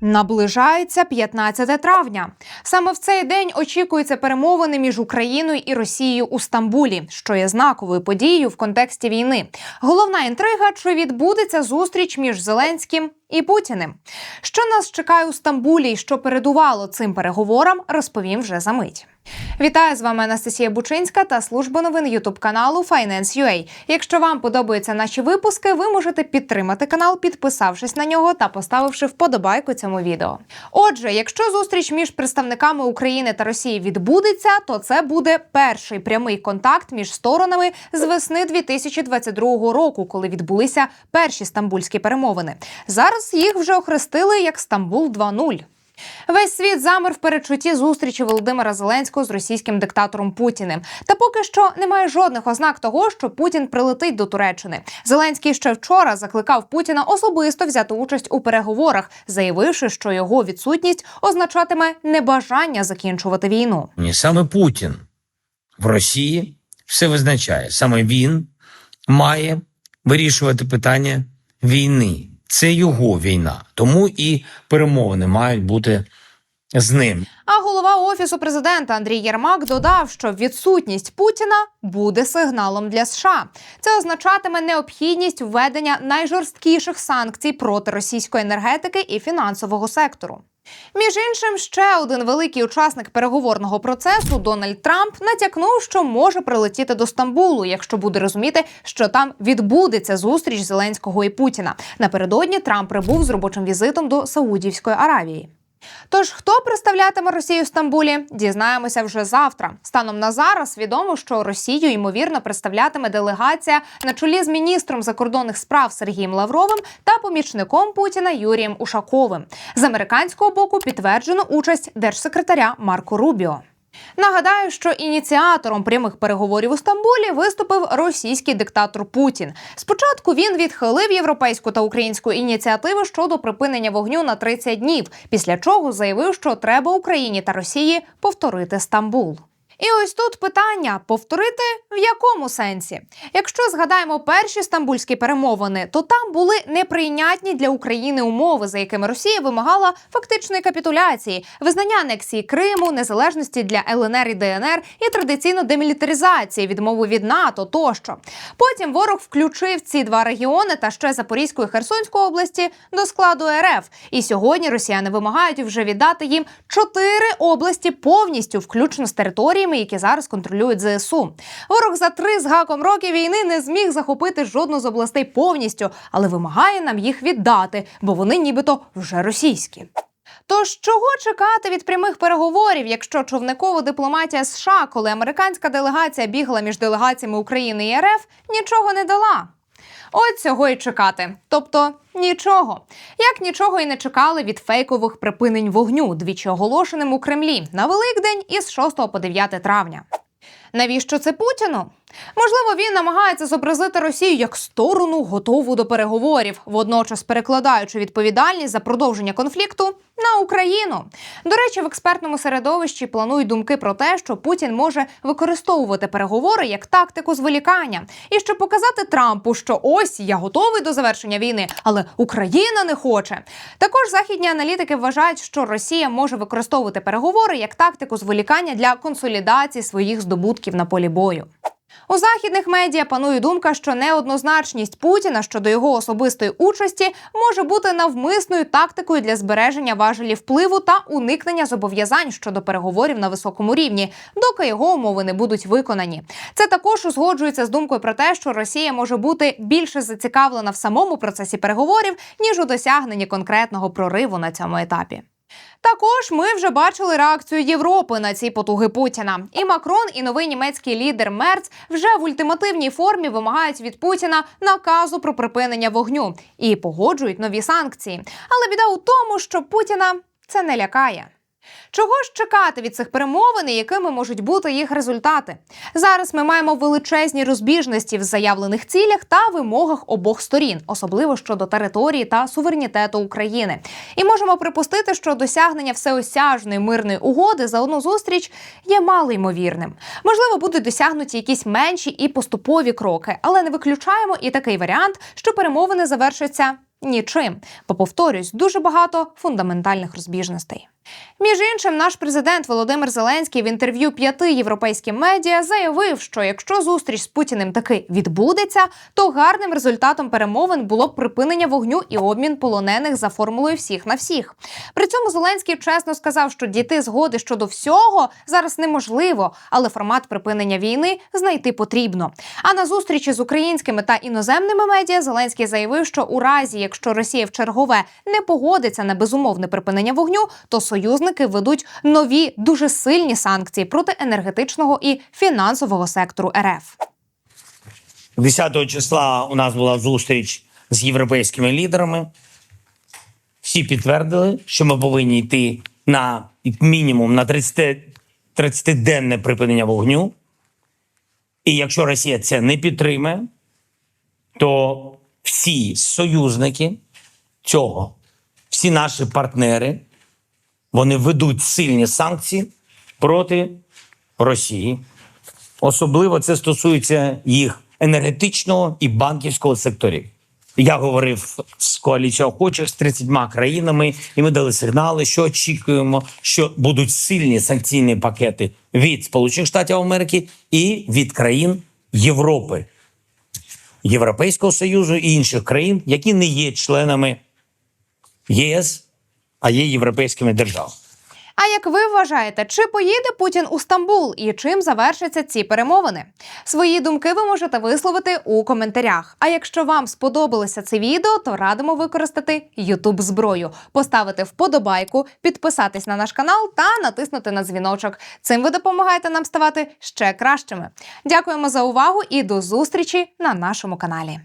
Наближається 15 травня. Саме в цей день очікуються перемовини між Україною і Росією у Стамбулі, що є знаковою подією в контексті війни. Головна інтрига, чи відбудеться зустріч між Зеленським і Путіним. Що нас чекає у Стамбулі і що передувало цим переговорам, розповім вже за мить. Вітаю з вами Анастасія Бучинська та служба новин Ютуб каналу Finance.ua. Якщо вам подобаються наші випуски, ви можете підтримати канал, підписавшись на нього та поставивши вподобайку цьому відео. Отже, якщо зустріч між представниками України та Росії відбудеться, то це буде перший прямий контакт між сторонами з весни 2022 року, коли відбулися перші стамбульські перемовини. Зараз їх вже охрестили як Стамбул 2.0. Весь світ замер в передчутті зустрічі Володимира Зеленського з російським диктатором Путіним. Та поки що немає жодних ознак того, що Путін прилетить до Туреччини. Зеленський ще вчора закликав Путіна особисто взяти участь у переговорах, заявивши, що його відсутність означатиме небажання закінчувати війну. Ні, саме Путін в Росії все визначає. Саме він має вирішувати питання війни. Це його війна, тому і перемовини мають бути з ним. А голова офісу президента Андрій Єрмак додав, що відсутність Путіна буде сигналом для США. Це означатиме необхідність введення найжорсткіших санкцій проти російської енергетики і фінансового сектору. Між іншим, ще один великий учасник переговорного процесу Дональд Трамп натякнув, що може прилетіти до Стамбулу, якщо буде розуміти, що там відбудеться зустріч Зеленського і Путіна. Напередодні Трамп прибув з робочим візитом до Саудівської Аравії. Тож хто представлятиме Росію в Стамбулі, дізнаємося вже завтра. Станом на зараз відомо, що Росію ймовірно представлятиме делегація на чолі з міністром закордонних справ Сергієм Лавровим та помічником Путіна Юрієм Ушаковим. З американського боку підтверджено участь держсекретаря Марко Рубіо. Нагадаю, що ініціатором прямих переговорів у Стамбулі виступив російський диктатор Путін. Спочатку він відхилив європейську та українську ініціативи щодо припинення вогню на 30 днів, після чого заявив, що треба Україні та Росії повторити Стамбул. І ось тут питання: повторити в якому сенсі? Якщо згадаємо перші стамбульські перемовини, то там були неприйнятні для України умови, за якими Росія вимагала фактичної капітуляції, визнання анексії Криму, незалежності для ЛНР і ДНР і традиційно демілітаризації, відмови від НАТО тощо. Потім ворог включив ці два регіони та ще Запорізьку і Херсонську області до складу РФ. І сьогодні росіяни вимагають вже віддати їм чотири області повністю, включно з територіями, які зараз контролюють ЗСУ. Ворог за три з гаком роки війни не зміг захопити жодну з областей повністю, але вимагає нам їх віддати, бо вони нібито вже російські. Тож чого чекати від прямих переговорів, якщо човникова дипломатія США, коли американська делегація бігла між делегаціями України і РФ, нічого не дала? От цього і чекати. Тобто нічого. Як нічого і не чекали від фейкових припинень вогню, двічі оголошеним у Кремлі на Великдень із 6 по 9 травня. Навіщо це Путіну? Можливо, він намагається зобразити Росію як сторону, готову до переговорів, водночас перекладаючи відповідальність за продовження конфлікту на Україну. До речі, в експертному середовищі планують думки про те, що Путін може використовувати переговори як тактику зволікання, і щоб показати Трампу, що ось я готовий до завершення війни, але Україна не хоче. Також західні аналітики вважають, що Росія може використовувати переговори як тактику зволікання для консолідації своїх здобутків на полі бою. У західних медіа панує думка, що неоднозначність Путіна щодо його особистої участі може бути навмисною тактикою для збереження важелі впливу та уникнення зобов'язань щодо переговорів на високому рівні, доки його умови не будуть виконані. Це також узгоджується з думкою про те, що Росія може бути більше зацікавлена в самому процесі переговорів ніж у досягненні конкретного прориву на цьому етапі. Також ми вже бачили реакцію Європи на ці потуги Путіна. І Макрон, і новий німецький лідер Мерц вже в ультимативній формі вимагають від Путіна наказу про припинення вогню і погоджують нові санкції. Але біда у тому, що Путіна це не лякає. Чого ж чекати від цих перемовин і якими можуть бути їх результати? Зараз ми маємо величезні розбіжності в заявлених цілях та вимогах обох сторін, особливо щодо території та суверенітету України. І можемо припустити, що досягнення всеосяжної мирної угоди за одну зустріч є малоймовірним. Можливо, будуть досягнуті якісь менші і поступові кроки, але не виключаємо і такий варіант, що перемовини завершаться Нічим, бо повторюсь, дуже багато фундаментальних розбіжностей. Між іншим, наш президент Володимир Зеленський в інтерв'ю п'яти європейським медіа заявив, що якщо зустріч з Путіним таки відбудеться, то гарним результатом перемовин було б припинення вогню і обмін полонених за формулою всіх на всіх. При цьому Зеленський чесно сказав, що дійти згоди щодо всього зараз неможливо, але формат припинення війни знайти потрібно. А на зустрічі з українськими та іноземними медіа Зеленський заявив, що у разі, якщо Росія в чергове не погодиться на безумовне припинення вогню, то союзники ведуть нові дуже сильні санкції проти енергетичного і фінансового сектору РФ. 10 числа у нас була зустріч з європейськими лідерами. Всі підтвердили, що ми повинні йти на мінімум на 30 30-денне припинення вогню. І якщо Росія це не підтримає, то всі союзники цього, всі наші партнери, вони ведуть сильні санкції проти Росії. Особливо це стосується їх енергетичного і банківського секторів. Я говорив з коаліцією охочих з 30 країнами, і ми дали сигнали, що очікуємо, що будуть сильні санкційні пакети від Сполучених Штатів Америки і від країн Європи, Європейського Союзу і інших країн, які не є членами ЄС, а є європейськими державами. А як ви вважаєте, чи поїде Путін у Стамбул і чим завершаться ці перемовини? Свої думки ви можете висловити у коментарях. А якщо вам сподобалося це відео, то радимо використати youtube зброю, поставити вподобайку, підписатись на наш канал та натиснути на дзвіночок. Цим ви допомагаєте нам ставати ще кращими. Дякуємо за увагу і до зустрічі на нашому каналі.